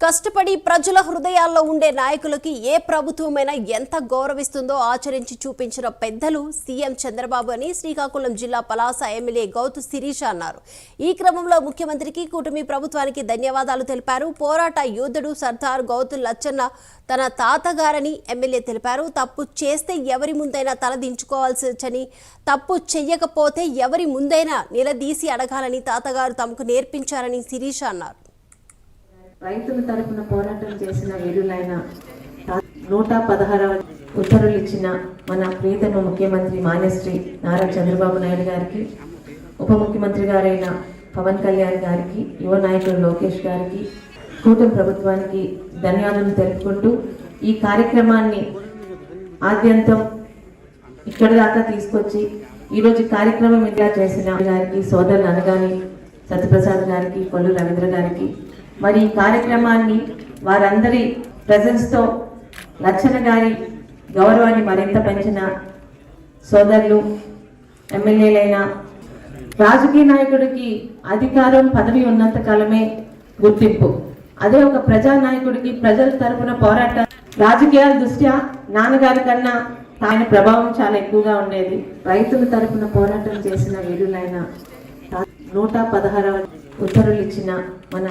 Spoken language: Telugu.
కష్టపడి ప్రజల హృదయాల్లో ఉండే నాయకులకి ఏ ప్రభుత్వమైనా ఎంత గౌరవిస్తుందో ఆచరించి చూపించిన పెద్దలు సీఎం చంద్రబాబు అని శ్రీకాకుళం జిల్లా పలాస ఎమ్మెల్యే గౌతు శిరీష అన్నారు. ఈ క్రమంలో ముఖ్యమంత్రికి కూటమి ప్రభుత్వానికి ధన్యవాదాలు తెలిపారు. పోరాట యోధుడు సర్దార్ గౌతు లచ్చన్న తన తాతగారని ఎమ్మెల్యే తెలిపారు. తప్పు చేస్తే ఎవరి ముందైనా తలదించుకోవాల్సని తప్పు చెయ్యకపోతే ఎవరి ముందైనా నిలదీసి అడగాలని తాతగారు తమకు నేర్పించారని శిరీష అన్నారు. రైతుల తరపున పోరాటం చేసిన వీరులైన నూట పదహారవ ఉత్తర్వులు ఇచ్చిన మన ప్రియతమ ముఖ్యమంత్రి మాన్యశ్రీ నారా చంద్రబాబు నాయుడు గారికి ఉప ముఖ్యమంత్రి గారైన పవన్ కళ్యాణ్ గారికి యువ నాయకుడు లోకేష్ గారికి కూటమి ప్రభుత్వానికి ధన్యవాదాలు తెలుపుకుంటూ ఈ కార్యక్రమాన్ని ఆద్యంతం ఇక్కడ దాకా తీసుకొచ్చి ఈరోజు కార్యక్రమం ఇలా చేసిన గారికి సోదరులు అనగాని సత్యప్రసాద్ గారికి కొల్లు రవీంద్ర గారికి మరి ఈ కార్యక్రమాన్ని వారందరి ప్రజెన్స్తో లక్షణ గారి గౌరవాన్ని మరింత పెంచిన సోదరులు ఎమ్మెల్యేలైన రాజకీయ నాయకుడికి అధికారం పదవి ఉన్నంత కాలమే గుర్తింపు. అదే ఒక ప్రజా నాయకుడికి ప్రజల తరపున పోరాట. రాజకీయాల దృష్ట్యా నాన్నగారి కన్నా ఆయన ప్రభావం చాలా ఎక్కువగా ఉండేది. రైతుల తరపున పోరాటం చేసిన వీరులైన నూట పదహారవ ఉత్తర్వులు ఇచ్చిన మన